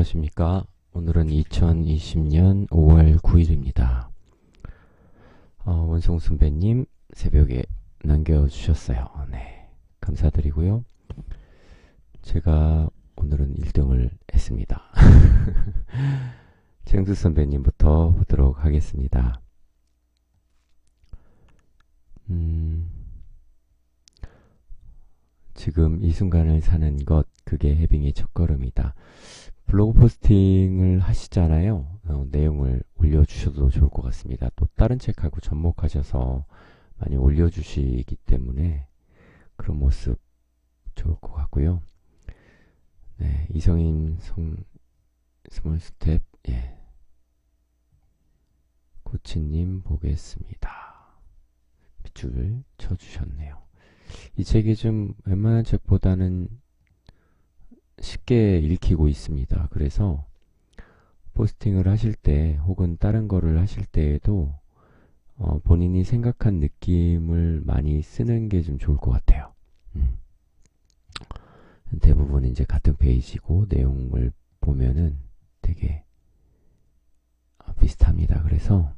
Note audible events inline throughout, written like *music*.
안녕하십니까. 오늘은 2020년 5월 9일입니다. 어, 원성 선배님 새벽에 남겨주셨어요. 네. 감사드리고요. 제가 오늘은 1등을 했습니다. *laughs* 최영수 선배님부터 보도록 하겠습니다. 음, 지금 이 순간을 사는 것, 그게 해빙의 첫걸음이다. 블로그 포스팅을 하시잖아요. 어, 내용을 올려주셔도 좋을 것 같습니다. 또 다른 책하고 접목하셔서 많이 올려주시기 때문에 그런 모습 좋을 것 같고요. 네, 이성인 성, 스몰 스텝, 예. 코치님 보겠습니다. 밑줄 쳐주셨네요. 이 책이 좀 웬만한 책보다는 쉽게 읽히고 있습니다. 그래서 포스팅을 하실 때 혹은 다른 거를 하실 때에도 어, 본인이 생각한 느낌을 많이 쓰는 게 좀 좋을 것 같아요. 음. 대부분 이제 같은 페이지고 내용을 보면은 되게 어, 비슷합니다. 그래서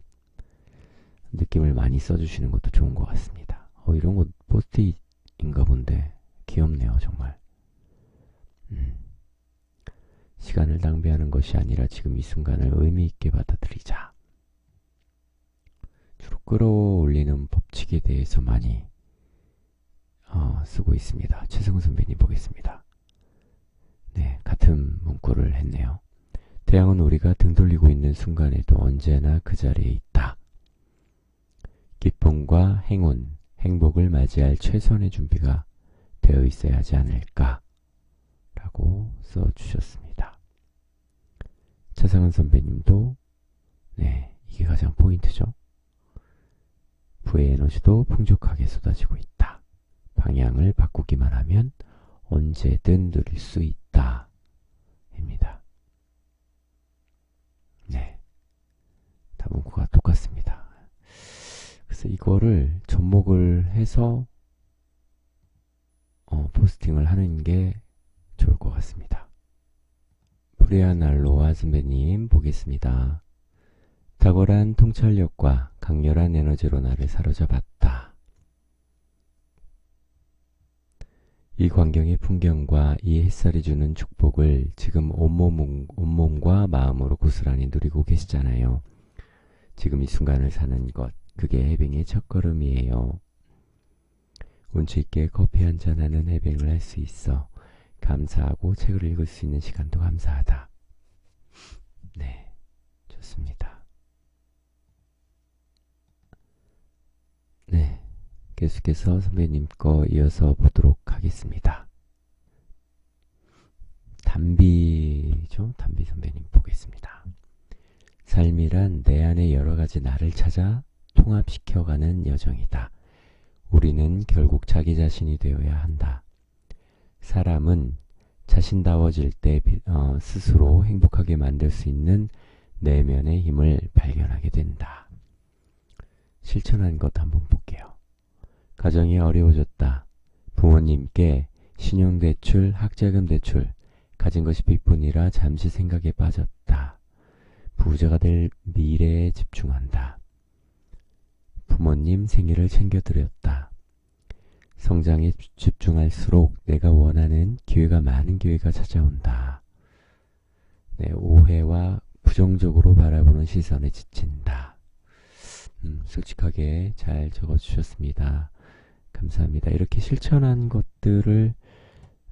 느낌을 많이 써주시는 것도 좋은 것 같습니다. 어, 이런 거 포스트잇인가 본데 귀엽네요, 정말. 음. 시간을 낭비하는 것이 아니라 지금 이 순간을 의미 있게 받아들이자. 주로 끌어올리는 법칙에 대해서 많이 어, 쓰고 있습니다. 최승우 선배님 보겠습니다. 네, 같은 문구를 했네요. 태양은 우리가 등 돌리고 있는 순간에도 언제나 그 자리에 있다. 기쁨과 행운, 행복을 맞이할 최선의 준비가 되어 있어야 하지 않을까. 라고 써주셨습니다. 차상은 선배님도, 네, 이게 가장 포인트죠. 부의 에너지도 풍족하게 쏟아지고 있다. 방향을 바꾸기만 하면 언제든 누릴 수 있다. 입니다. 네. 다 문구가 똑같습니다. 그래서 이거를 접목을 해서 어, 포스팅을 하는 게 좋을 것 같습니다. 프리아날로아 선배님 보겠습니다. 탁월한 통찰력과 강렬한 에너지로 나를 사로잡았다. 이 광경의 풍경과 이 햇살이 주는 축복을 지금 온몸, 온몸과 마음으로 고스란히 누리고 계시잖아요. 지금 이 순간을 사는 것, 그게 해빙의 첫걸음이에요. 운치 있게 커피 한 잔 하는 해빙을 할 수 있어. 감사하고 책을 읽을 수 있는 시간도 감사하다. 네, 좋습니다. 네, 계속해서 선배님 거 이어서 보도록 하겠습니다. 담비죠? 담비 선배님 보겠습니다. 삶이란 내 안에 여러 가지 나를 찾아 통합시켜가는 여정이다. 우리는 결국 자기 자신이 되어야 한다. 사람은 자신다워질 때 어, 스스로 행복하게 만들 수 있는 내면의 힘을 발견하게 된다. 실천한 것 한번 볼게요. 가정이 어려워졌다. 부모님께 신용대출, 학자금 대출, 가진 것이 빚뿐이라 잠시 생각에 빠졌다. 부자가 될 미래에 집중한다. 부모님 생일을 챙겨드렸다. 성장에 집중할수록 내가 원하는 기회가 많은 기회가 찾아온다. 네, 오해와 부정적으로 바라보는 시선에 지친다. 음, 솔직하게 잘 적어주셨습니다. 감사합니다. 이렇게 실천한 것들을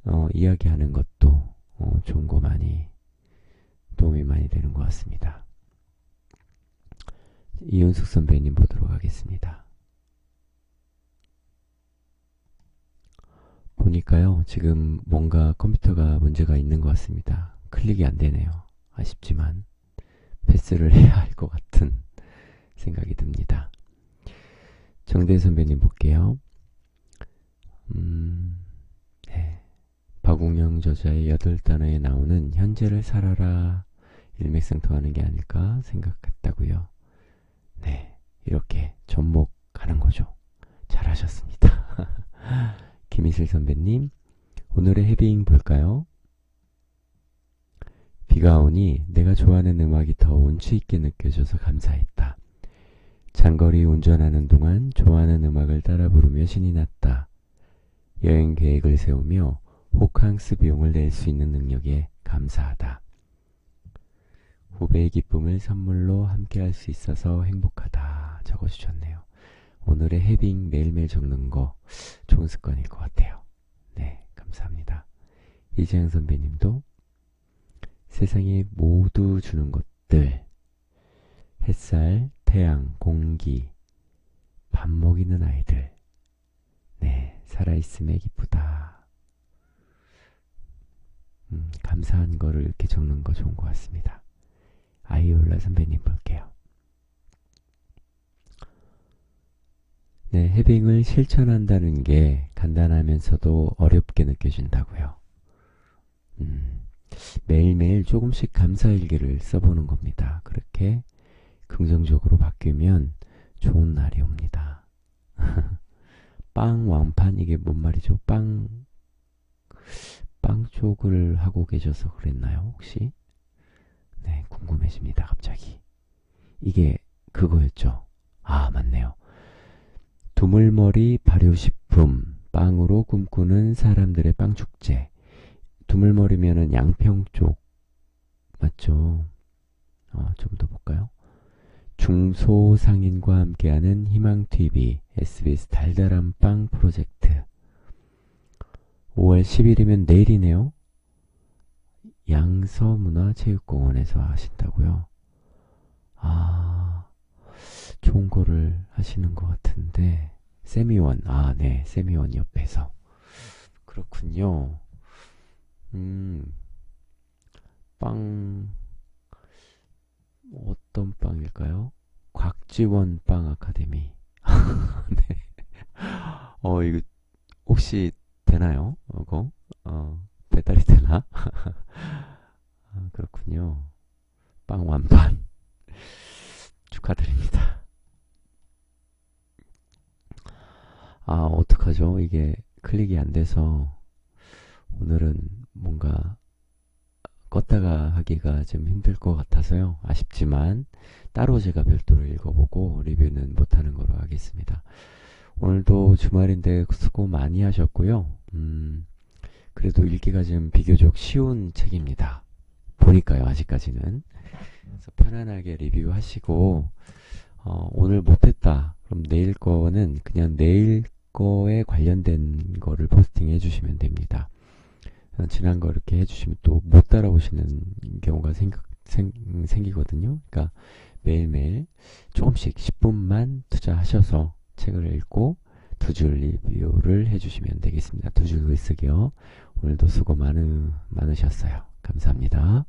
어, 이야기하는 것도 어, 좋은 거 많이 도움이 많이 되는 것 같습니다. 이윤숙 선배님 보도록 하겠습니다. 보니까요, 지금 뭔가 컴퓨터가 문제가 있는 것 같습니다. 클릭이 안 되네요. 아쉽지만, 패스를 해야 할 것 같은 생각이 듭니다. 정대 선배님 볼게요. 음, 네. 박웅영 저자의 여덟 단어에 나오는 현재를 살아라 일맥상통하는 게 아닐까 생각했다고요. 네, 이렇게 접목하는 거죠. 잘하셨습니다. 김희슬 선배님, 오늘의 헤빙 볼까요? 비가 오니 내가 좋아하는 음악이 더 운치 있게 느껴져서 감사했다. 장거리 운전하는 동안 좋아하는 음악을 따라 부르며 신이 났다. 여행 계획을 세우며 호캉스 비용을 낼 수 있는 능력에 감사하다. 후배의 기쁨을 선물로 함께 할 수 있어서 행복하다. 적어주셨네요. 오늘의 헤빙 매일매일 적는 거 좋은 습관일 것 같아요. 네, 감사합니다. 이재영 선배님도 세상에 모두 주는 것들 햇살, 태양, 공기, 밥 먹이는 아이들 네, 살아있음에 기쁘다. 음, 감사한 거를 이렇게 적는 거 좋은 것 같습니다. 아이올라 선배님 볼게요. 네, 해빙을 실천한다는 게 간단하면서도 어렵게 느껴진다고요. 음, 매일매일 조금씩 감사일기를 써보는 겁니다. 그렇게 긍정적으로 바뀌면 좋은 날이 옵니다. *laughs* 빵 왕판 이게 뭔 말이죠? 빵, 빵 쪽을 하고 계셔서 그랬나요? 혹시? 네, 궁금해집니다. 갑자기. 이게 그거였죠? 아, 맞네요. 두물머리 발효식품, 빵으로 꿈꾸는 사람들의 빵축제. 두물머리면은 양평 쪽, 맞죠? 어, 좀 더 볼까요? 중소상인과 함께하는 희망TV, SBS 달달한 빵 프로젝트. 5월 10일이면 내일이네요. 양서문화체육공원에서 하신다고요? 아, 좋은 거를 하시는 것 같은데, 세미원, 아, 네, 세미원 옆에서. 그렇군요. 음, 빵, 어떤 빵일까요? 곽지원 빵 아카데미. *laughs* 네. 어, 이거, 혹시 되나요? 이거? 어, 배달이 되나? *laughs* 아, 그렇군요. 빵 완판. 축하드립니다. 아, 어떡하죠? 이게 클릭이 안 돼서 오늘은 뭔가 껐다가 하기가 좀 힘들 것 같아서요. 아쉽지만 따로 제가 별도로 읽어보고 리뷰는 못하는 거로 하겠습니다. 오늘도 주말인데 수고 많이 하셨고요. 음, 그래도 읽기가 좀 비교적 쉬운 책입니다. 보니까요, 아직까지는. 그래서 편안하게 리뷰하시고, 어, 오늘 못했다. 그럼 내일 거는 그냥 내일 거에 관련된 거를 포스팅 해 주시면 됩니다. 어, 지난 거 이렇게 해주시면 또 못 따라오시는 경우가 생, 생, 생기거든요. 그러니까 매일매일 조금씩 10분만 투자하셔서 책을 읽고 두 줄 리뷰를 해주시면 되겠습니다. 두 줄 글쓰기요. 오늘도 수고 많으, 많으셨어요. 감사합니다.